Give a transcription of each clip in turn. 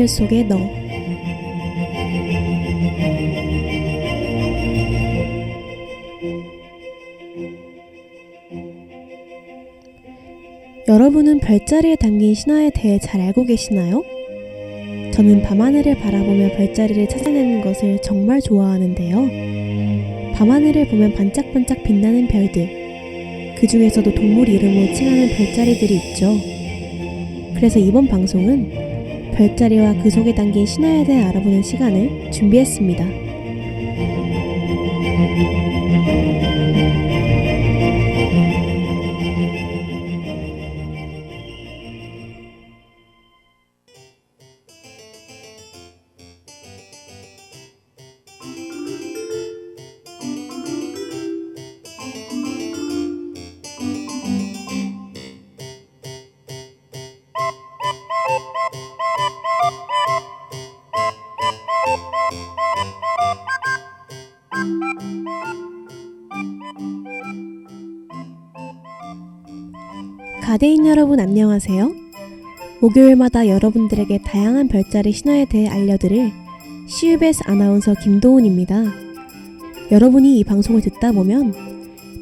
밤하늘 속의 너 여러분은 별자리에 담긴 신화에 대해 잘 알고 계시나요? 저는 밤하늘을 바라보며 별자리를 찾아내는 것을 정말 좋아하는데요. 밤하늘을 보면 반짝반짝 빛나는 별들, 그 중에서도 동물 이름으로 칭하는 별자리들이 있죠. 그래서 이번 방송은 별자리와 그 속에 담긴 신화에 대해 알아보는 시간을 준비했습니다. 가대인 여러분 안녕하세요. 목요일마다 여러분들에게 다양한 별자리 신화에 대해 알려드릴 시우베스 아나운서 김도훈입니다. 여러분이 이 방송을 듣다 보면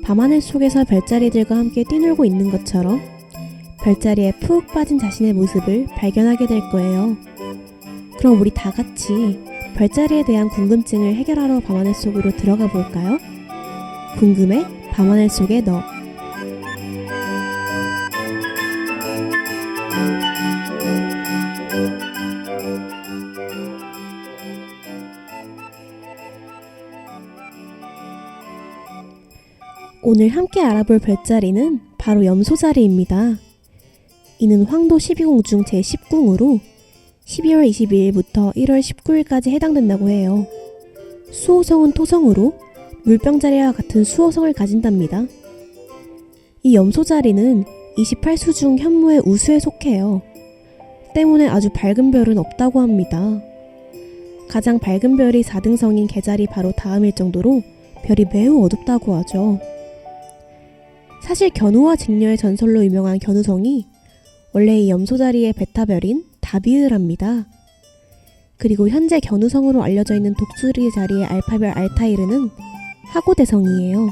밤하늘 속에서 별자리들과 함께 뛰놀고 있는 것처럼 별자리에 푹 빠진 자신의 모습을 발견하게 될 거예요. 그럼 우리 다 같이 별자리에 대한 궁금증을 해결하러 밤하늘 속으로 들어가 볼까요? 궁금해 밤하늘 속의 너. 오늘 함께 알아볼 별자리는 바로 염소자리입니다. 이는 황도 12궁 중 제10궁으로 12월 22일부터 1월 19일까지 해당된다고 해요. 수호성은 토성으로 물병자리와 같은 수호성을 가진답니다. 이 염소자리는 28수 중 현무의 우수에 속해요. 때문에 아주 밝은 별은 없다고 합니다. 가장 밝은 별이 4등성인 개자리 바로 다음일 정도로 별이 매우 어둡다고 하죠. 사실 견우와 직녀의 전설로 유명한 견우성이 원래 이 염소자리의 베타별인 다비을랍니다. 그리고 현재 견우성으로 알려져 있는 독수리 자리의 알파별 알타이르는 하고대성이에요.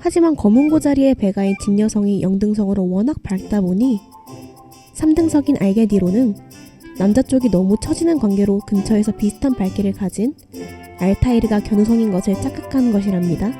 하지만 검은고 자리의 배가인 직녀성이 영등성으로 워낙 밝다 보니 3등석인 알게디로는 남자 쪽이 너무 처지는 관계로 근처에서 비슷한 밝기를 가진 알타이르가 견우성인 것을 착각한 것이랍니다.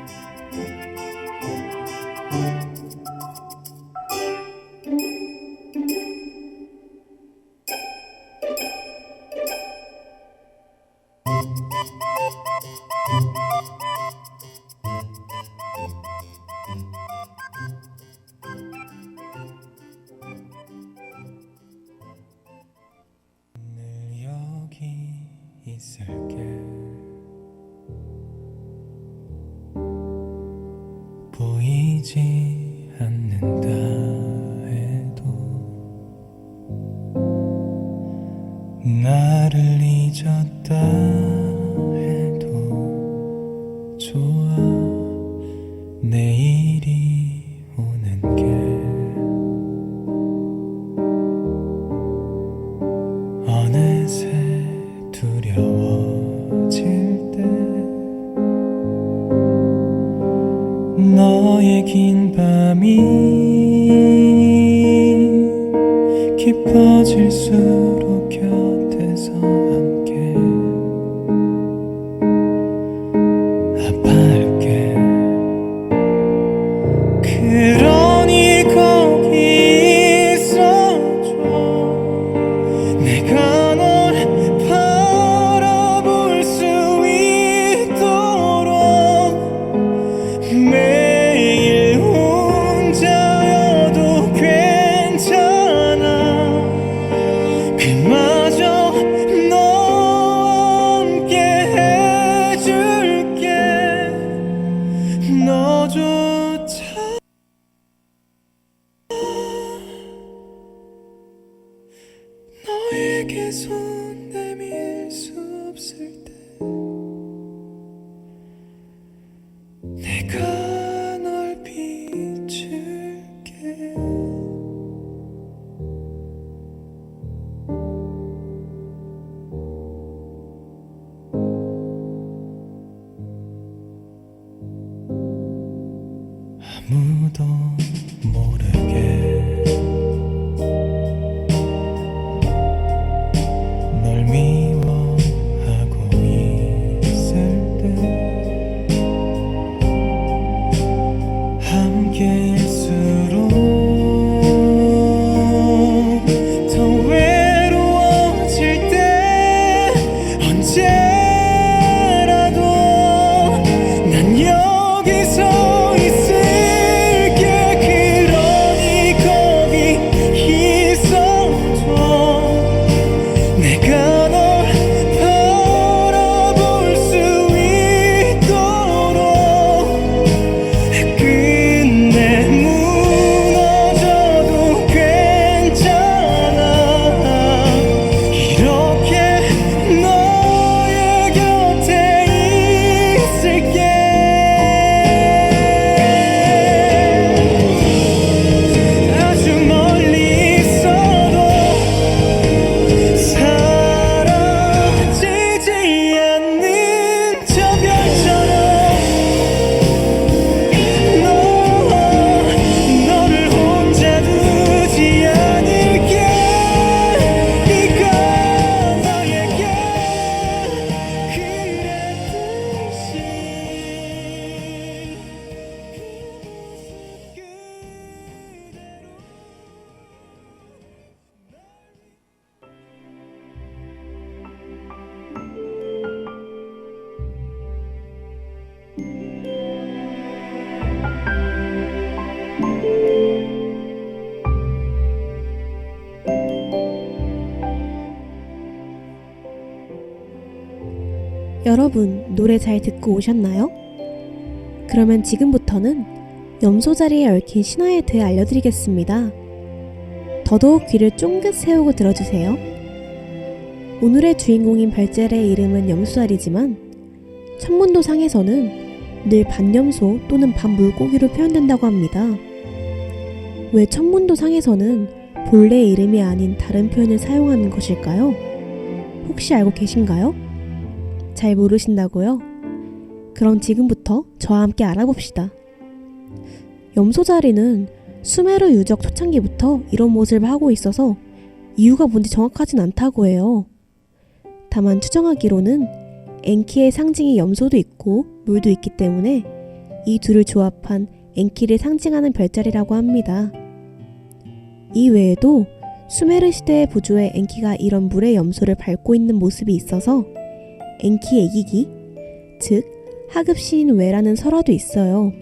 있을게. 보이지 않는다 해도 나를 잊었다 두려워질 때 너의 긴 밤이 깊어질 수 아무도 모르게. 여러분, 노래 잘 듣고 오셨나요? 그러면 지금부터는 염소 자리에 얽힌 신화에 대해 알려드리겠습니다. 더더욱 귀를 쫑긋 세우고 들어주세요. 오늘의 주인공인 별젤의 이름은 염소자리지만 천문도상에서는 늘 반염소 또는 반물고기로 표현된다고 합니다. 왜 천문도상에서는 본래의 이름이 아닌 다른 표현을 사용하는 것일까요? 혹시 알고 계신가요? 잘 모르신다고요? 그럼 지금부터 저와 함께 알아봅시다. 염소자리는 수메르 유적 초창기부터 이런 모습을 하고 있어서 이유가 뭔지 정확하진 않다고 해요. 다만 추정하기로는 엔키의 상징이 염소도 있고 물도 있기 때문에 이 둘을 조합한 엔키를 상징하는 별자리라고 합니다. 이 외에도 수메르 시대의 부조에 엔키가 이런 물의 염소를 밟고 있는 모습이 있어서 엔키 애기기, 즉 하급 시인 외라는 설화도 있어요.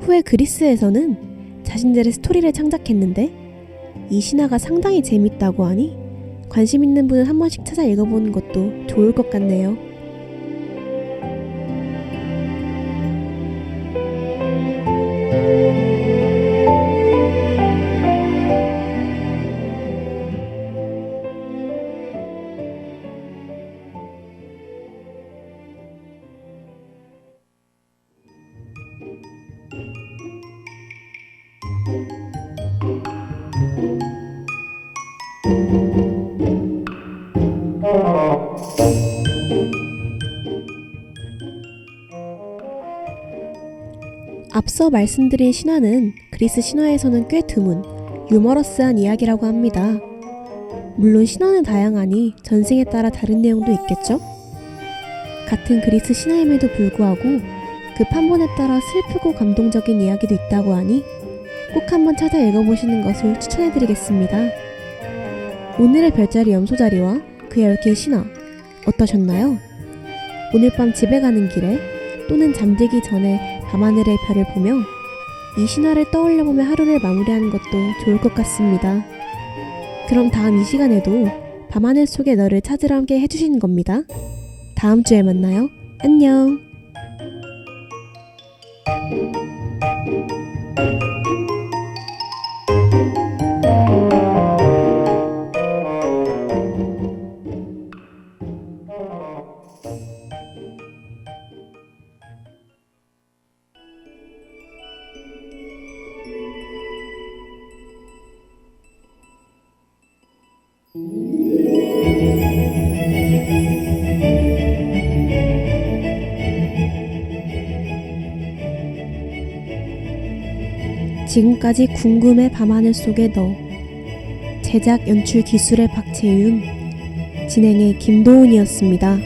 후에 그리스에서는 자신들의 스토리를 창작했는데 이 신화가 상당히 재밌다고 하니 관심 있는 분은 한 번씩 찾아 읽어보는 것도 좋을 것 같네요. 앞서 말씀드린 신화는 그리스 신화에서는 꽤 드문 유머러스한 이야기라고 합니다. 물론 신화는 다양하니 전생에 따라 다른 내용도 있겠죠? 같은 그리스 신화임에도 불구하고 그 판본에 따라 슬프고 감동적인 이야기도 있다고 하니 꼭 한번 찾아 읽어보시는 것을 추천해드리겠습니다. 오늘의 별자리 염소자리와 그에 얽힌 신화 어떠셨나요? 오늘 밤 집에 가는 길에 또는 잠들기 전에 밤하늘의 별을 보며 이 신화를 떠올려보며 하루를 마무리하는 것도 좋을 것 같습니다. 그럼 다음 이 시간에도 밤하늘 속의 너를 찾으러 함께 해주시는 겁니다. 다음 주에 만나요. 안녕. 지금까지 궁금해 밤하늘 속에 너 제작 연출 기술의 박채윤 진행의 김도훈이었습니다.